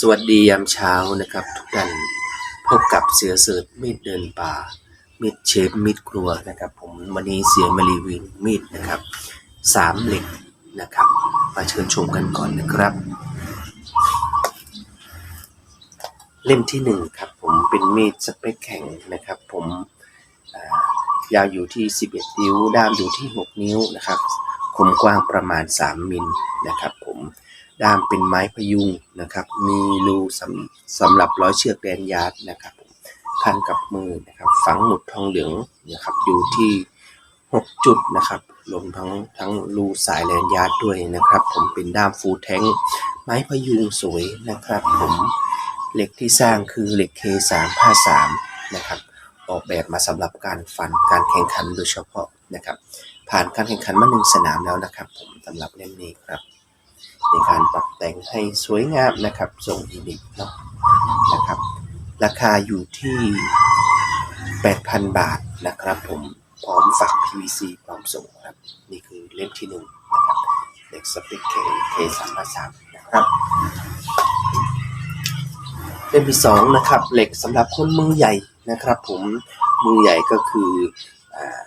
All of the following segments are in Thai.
สวัสดียามเช้านะครับ ทุกท่านพบกับเสือเสิร์ชมีดเดินป่า มีดเชฟมีดครัวนะครับ ผมวันนี้เสียมารีวิวมีดนะครับสามเหล็กนะครับ มาเชิญชมกันก่อนนะครับ เล่มที่หนึ่งครับ ผมเป็นมีดสเปคแข็งนะครับ ผมยาวอยู่ที่ 11 นิ้วด้ามอยู่ที่ 6 นิ้วนะครับคมกว้างประมาณ 3 มิลนะครับ ผม ด้ามเป็นไม้พยุงนะครับ มีรูสำสำหรับร้อยเชือกแดนยาร์ดนะครับพันกับมือนะครับ ฝังหมุดทองเหลืองนะครับอยู่ที่ 6 จุดนะครับรวมทั้งทั้งรูสายแลนยาร์ดด้วยนะครับ ผมเป็นด้ามฟูลแทงไม้พยุงสวยนะครับ ผมเหล็กที่สร้างคือเหล็ก K353 นะครับ ออกแบบมาสำหรับการฟันการแข่งขันโดยเฉพาะนะครับ ผ่านการแข่งขันมาหนึ่งสนามแล้วนะครับ ผมสำหรับเล่มนี้ครับ ในการปรับแต่งให้สวยงามนะครับส่งอีดิทเนาะนะครับราคาอยู่ที่ 8,000 บาทนะครับผมพร้อมฝัก PVC พร้อมส่งครับ นี่คือเล่มที่หนึ่งนะครับเด็กสปิกเคเคสามสามนะครับเล่มที่สองนะครับเหล็กสำหรับคนมือใหญ่นะครับ ผมมือใหญ่ก็คือ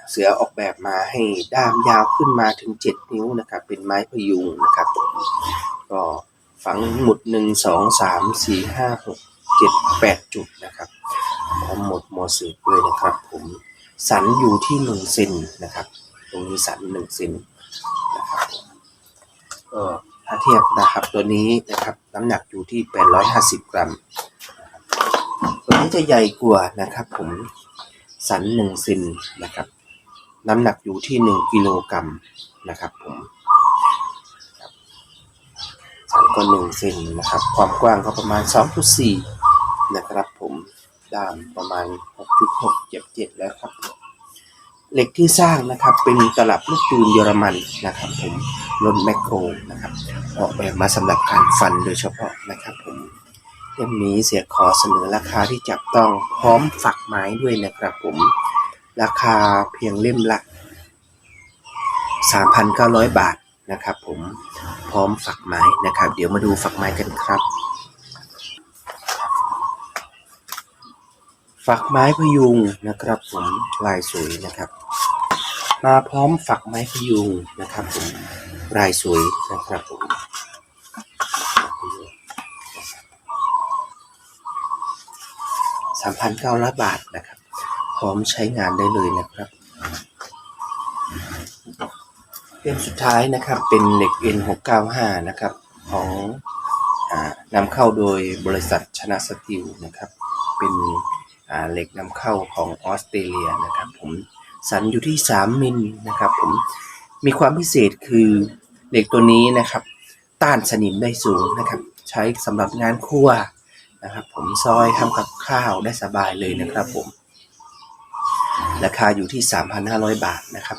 เสือออกแบบมาให้ด้ามยาวขึ้นมาถึง 7 นิ้วนะครับเป็นไม้พยุงนะครับก็ฝังหมุด 1 2 3 4 5 6 7 8 จุดนะครับพร้อมหมดโมสืบด้วยนะครับ ผมสันอยู่ที่1เซนนะครับ ตรงนี้สัน1เซนนะครับก็ถ้าเทียบนะครับตัวนี้นะครับน้ำหนักอยู่ที่ 850 กรัมตัวนี้จะใหญ่กว่านะครับผม สันหนึ่งเซนนะครับ น้ำหนักอยู่ที่หนึ่งกิโลกรัมนะครับผมสันก็หนึ่งเซนนะครับ ความกว้างก็ประมาณสองจุดสี่นะครับผมด้ามประมาณหกจุดหกเจ็ดเจ็ดแล้วครับ เหล็กที่สร้างนะครับเป็นตลับลูกปืนเยอรมันนะครับผมรถแมคโครนะครับออกแบบมาสำหรับการฟันโดยเฉพาะ เล่มนี้เสียขอเสนอราคาที่จับต้องพร้อมฝักไม้ด้วยนะครับผม ราคาเพียงเล่มละ 3,900 บาทนะครับผมพร้อมฝักไม้นะครับ เดี๋ยวมาดูฝักไม้กันครับ ฝักไม้พยุงนะครับผมลายสวยนะครับ มาพร้อมฝักไม้พยุงนะครับผมลายสวยนะครับผม 3,900 บาทนะครับ พร้อมใช้งานได้เลยนะครับเล่มสุดท้ายนะครับเป็นเหล็ก N695 นะครับ ของอนำเข้าโดยบริษัทชนะสตีลนะครับ เป็นเหล็กนำเข้าของออสเตรเลียนะครับ ผมสันอยู่ที่ 3 มิลนะครับผมมีความพิเศษคือเหล็กตัวนี้นะครับ ต้านสนิมได้สูงนะครับ ใช้สำหรับงานครัว นะครับ ผมซอยทำกับข้าวได้สบายเลยนะครับผม ราคาอยู่ที่ 3,500 บาทนะครับ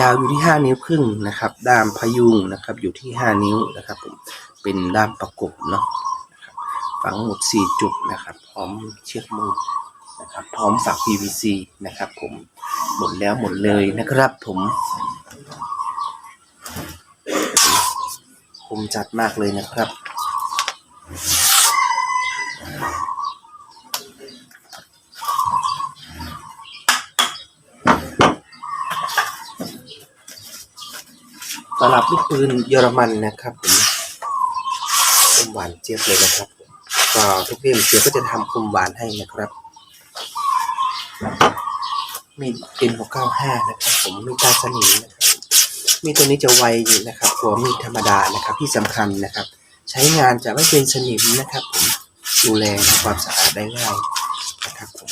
ยาวอยู่ที่ 5 นิ้วครึ่งนะครับ ด้ามพยุงนะครับ อยู่ที่ 5 นิ้วนะครับผม เป็นด้ามประกบเนาะฝังหมด 4 จุดนะครับ พร้อมเชือกมือนะครับ พร้อมฝัก PVC นะครับผม หมดแล้วหมดเลยนะครับผมคมจัดมากเลยนะครับ ตลับลูกปืนเยอรมันนะครับผมคมหวานเจี๊ยบเลยนะครับก็ทุกเล่มเสียบก็จะทำคมหวานให้นะครับมีเอ็นหกเก้าห้านะครับ ผมมีตาสนิมนะครับมีตัวนี้จะไวอยู่นะครับกว่ามีธรรมดานะครับที่สำคัญนะครับ ใช้งานจะไม่เป็นสนิมนะครับ ผมดูแลความสะอาดได้ง่ายนะครับผม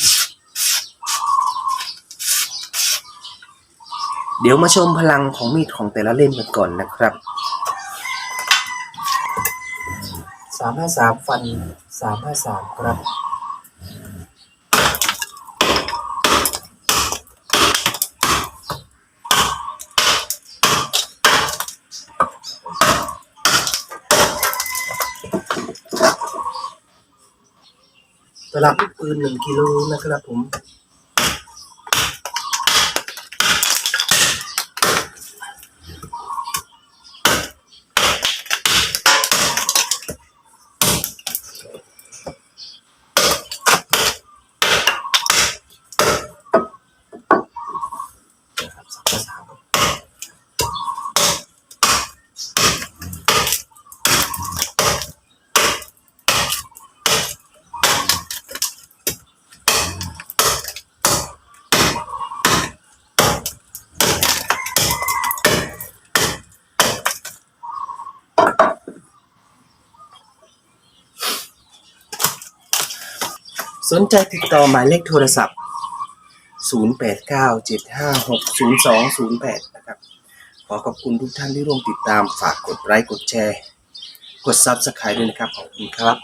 เดี๋ยวมาชมพลังของมีดของแต่ละเล่มกันก่อนนะครับสามห้าสามฟันสามห้าสามครับตลับปืนหนึ่งกิโลนะครับผม สนใจติดต่อหมายเลขโทรศัพท์ 0897560208 นะครับ ขอขอบคุณทุกท่านที่ร่วมติดตาม ฝากกดไลค์ กดแชร์ กด Subscribe ด้วยนะครับ ขอบคุณครับ